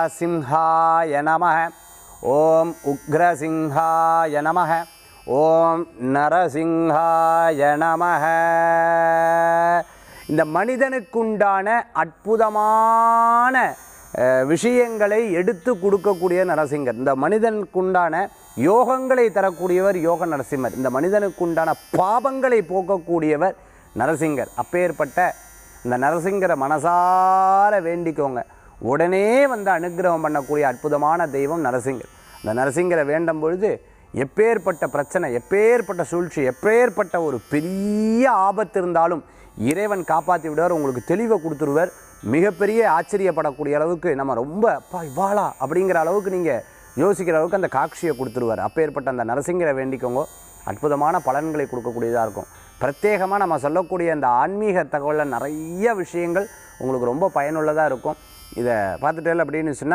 சிம்ஹாய நம. ஓம் உக்ரசிம்ஹாய நம. ஓம் நரசிம்ஹாய நம. இந்த மனிதனுக்குண்டான அற்புதமான விஷயங்களை எடுத்து கொடுக்கக்கூடிய நரசிங்கர். இந்த மனிதனுக்குண்டான யோகங்களை தரக்கூடியவர் யோக நரசிம்மர். இந்த மனிதனுக்குண்டான பாபங்களை போக்கக்கூடியவர் நரசிங்கர். அப்பேற்பட்ட இந்த நரசிங்கரை மனசார வேண்டிக்கோங்க. உடனே வந்து அனுக்கிரகம் பண்ணக்கூடிய அற்புதமான தெய்வம் நரசிங்கர். இந்த நரசிங்கரை வேண்டும் பொழுது எப்பேற்பட்ட பிரச்சனை எப்பேற்பட்ட சூழ்ச்சி எப்பேற்பட்ட ஒரு பெரிய ஆபத்து இருந்தாலும் இறைவன் காப்பாற்றி விடுவார் உங்களுக்கு தெளிவை கொடுத்துருவார். மிகப்பெரிய ஆச்சரியப்படக்கூடிய அளவுக்கு நம்ம ரொம்ப அப்பா இவ்வாளா அப்படிங்கிற அளவுக்கு நீங்கள் யோசிக்கிற அளவுக்கு அந்த காட்சியை கொடுத்துருவார். அப்பேற்பட்ட அந்த நரசிங்கரை வேண்டிக்கோங்க. அற்புதமான பலன்களை கொடுக்கக்கூடியதாக இருக்கும். பிரத்யேகமாக நம்ம சொல்லக்கூடிய அந்த ஆன்மீக தகவலில் நிறைய விஷயங்கள் உங்களுக்கு ரொம்ப பயனுள்ளதாக இருக்கும். இதை பார்த்துட்டேன் அப்படின்னு சொன்னால்